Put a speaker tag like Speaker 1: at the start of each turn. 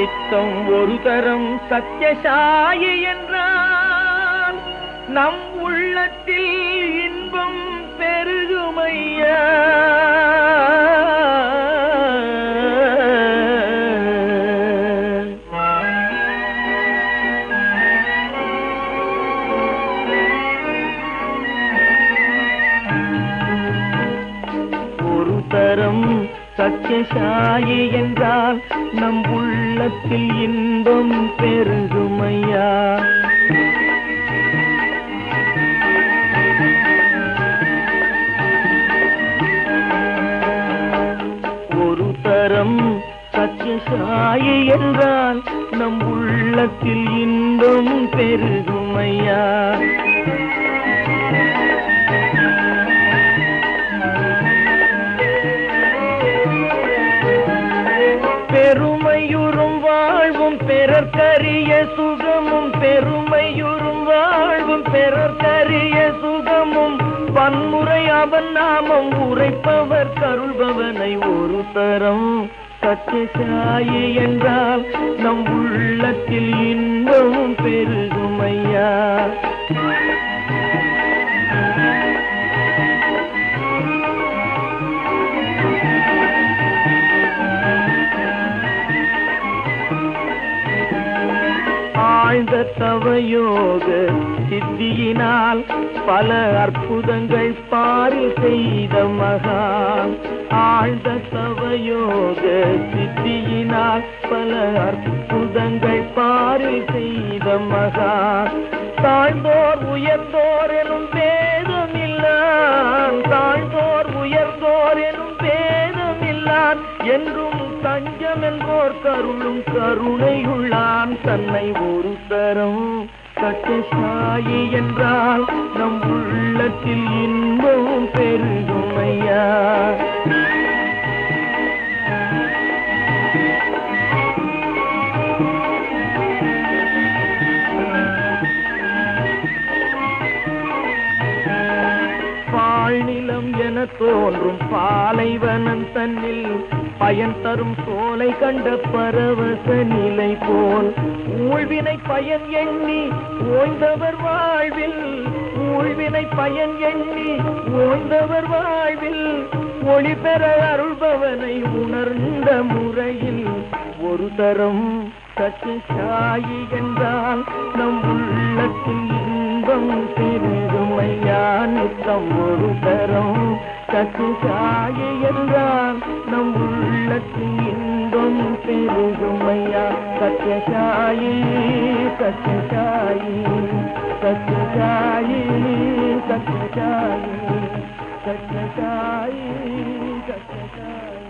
Speaker 1: நித்தம் ஒரு தரம் சத்யசாயி என்றான். நம் உள்ளத்தில் சத்தியசாயி என்றால் நம் உள்ளத்தில் இன்பம் பெருகுமையா? ஒரு தரம் சத்தியசாயி என்றால் நம் உள்ளத்தில் இன்பம் பெருகுமையா? பெருமையுறும் வாழ்வும் பிறர்க்கரிய சுகமும் பெருமையுறும் வாழ்வும் பிறர்க்கரிய சுகமும். பன்முறை அவன் நாமம் உரைப்பவர் கருள்பவனை ஒரு தரம். சத்யசாயி என்றால் நம் உள்ளத்தில் இன்பமும் பெரு ஆழ்ந்த தவயோக சித்தியினால் பல அற்புதங்கள் பாரில் செய்த மகான். ஆழ்ந்த தவயோக சித்தியினால் பல அற்புதங்கள் பாரில் செய்த மகான். தாழ்ந்தோர் உயர்ந்தோர் எனும் பேதமில்லான் தாழ்ந்தோர் உயர்ந்தோர் எனும் பேதமில்லான் என்றும் தஞ்சம் என்போர் கருளும் கருணையுள்ளார் நான் தன்னை ஒரு தரம் சாயி என்றால் நம் உள்ள என தோன்றும் பாலைவனம் தன்னில் பயன் தரும் சோலை கண்ட பரவச நிலை போல். ஊழ்வினை பயன் எண்ணி ஓய்ந்தவர் வாழ்வில் ஊழ்வினை பயன் எண்ணி ஓய்ந்தவர் வாழ்வில் ஒளி பெற அருள்பவனை உணர்ந்த முறையில். ஒரு தரம் சற்று சாயி என்றால் நம் உள்ளத்தில் இன்பம் திருமையான் நித்தம் ஒரு தரம் கசிசாயி என்றான் நம் உள்ளத்தின் இன்பம் பெருகுமையா சத்யசாயி சத்யசாயி சத்யசாயி சத்யசாயி சத்யசாயி சத்யசாயி